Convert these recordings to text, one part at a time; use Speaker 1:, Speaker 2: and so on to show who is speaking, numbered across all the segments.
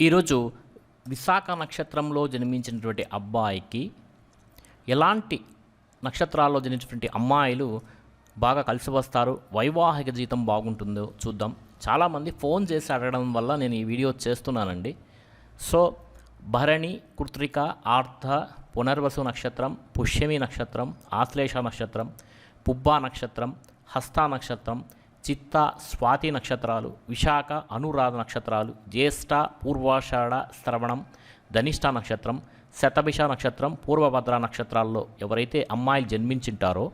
Speaker 1: ఈరోజు విశాఖ నక్షత్రంలో జన్మించినటువంటి అబ్బాయికి ఎలాంటి నక్షత్రాల్లో జన్మించినటువంటి అమ్మాయిలు బాగా కలిసి వస్తారు? వైవాహిక జీవితం బాగుంటుందో చూద్దాం. చాలామంది ఫోన్ చేసి అడగడం వల్ల నేను ఈ వీడియో చేస్తున్నానండి. సో భరణి కృత్రిక ఆర్థ పునర్వసు నక్షత్రం పుష్యమి నక్షత్రం ఆశ్లేష నక్షత్రం పుబ్బా నక్షత్రం హస్త నక్షత్రం చిత్త స్వాతి నక్షత్రాలు విశాఖ అనురాధ నక్షత్రాలు జ్యేష్ఠ పూర్వాషాఢ శ్రవణం ధనిష్ట నక్షత్రం శతభిష నక్షత్రం పూర్వభద్ర నక్షత్రాల్లో ఎవరైతే అమ్మాయిలు జన్మించింటారో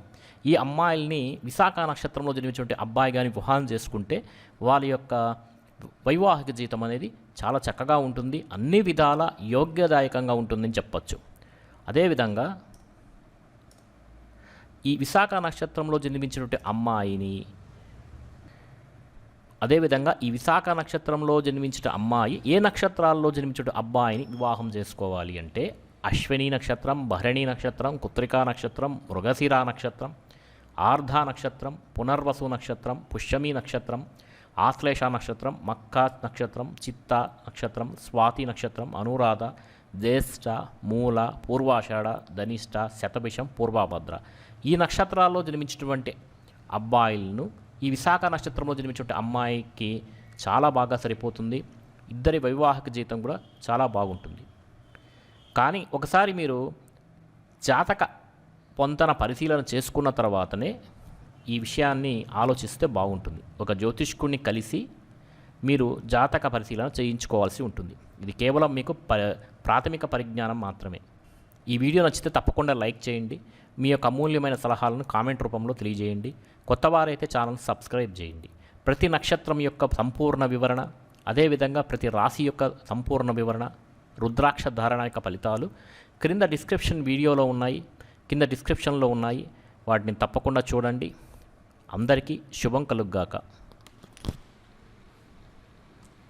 Speaker 1: ఈ అమ్మాయిల్ని విశాఖ నక్షత్రంలో జన్మించినటువంటి అబ్బాయి కానీ వివాహం చేసుకుంటే వాళ్ళ యొక్క వైవాహిక జీవితం అనేది చాలా చక్కగా ఉంటుంది అన్ని విధాల యోగ్యదాయకంగా ఉంటుందని చెప్పచ్చు. అదేవిధంగా ఈ విశాఖ నక్షత్రంలో జన్మించినటువంటి అమ్మాయిని అదేవిధంగా ఈ విశాఖ నక్షత్రంలో జన్మించిన అమ్మాయి ఏ నక్షత్రాల్లో జన్మించిన అబ్బాయిని వివాహం చేసుకోవాలి అంటే అశ్విని నక్షత్రం భరణి నక్షత్రం కుత్రికా నక్షత్రం మృగశిర నక్షత్రం ఆర్ధ నక్షత్రం పునర్వసు నక్షత్రం పుష్యమి నక్షత్రం ఆశ్లేష నక్షత్రం మక్కా నక్షత్రం చిత్త నక్షత్రం స్వాతి నక్షత్రం అనురాధ జ్యేష్ఠ మూల పూర్వాషాఢ ధనిష్ట శతభిషం పూర్వాభద్ర. ఈ నక్షత్రాల్లో జన్మించినటువంటి అబ్బాయిలను ఈ విశాఖ నక్షత్రంలో జన్మించే అమ్మాయికి చాలా బాగా సరిపోతుంది. ఇద్దరి వైవాహిక జీవితం కూడా చాలా బాగుంటుంది. కానీ ఒకసారి మీరు జాతక పొంతన పరిశీలన చేసుకున్న తర్వాతనే ఈ విషయాన్ని ఆలోచిస్తే బాగుంటుంది. ఒక జ్యోతిష్కుడిని కలిసి మీరు జాతక పరిశీలన చేయించుకోవాల్సి ఉంటుంది. ఇది కేవలం మీకు ప ప్రాథమిక పరిజ్ఞానం మాత్రమే. ఈ వీడియో నచ్చితే తప్పకుండా లైక్ చేయండి. మీ యొక్క అమూల్యమైన సలహాలను కామెంట్ రూపంలో తెలియజేయండి. కొత్త వారైతే ఛానల్ సబ్స్క్రైబ్ చేయండి. ప్రతి నక్షత్రం యొక్క సంపూర్ణ వివరణ అదేవిధంగా ప్రతి రాశి యొక్క సంపూర్ణ వివరణ రుద్రాక్ష ధారణ యొక్క ఫలితాలు క్రింద డిస్క్రిప్షన్ వీడియోలో ఉన్నాయి. కింద డిస్క్రిప్షన్లో ఉన్నాయి. వాటిని తప్పకుండా చూడండి. అందరికీ శుభం కలుగ్గాక.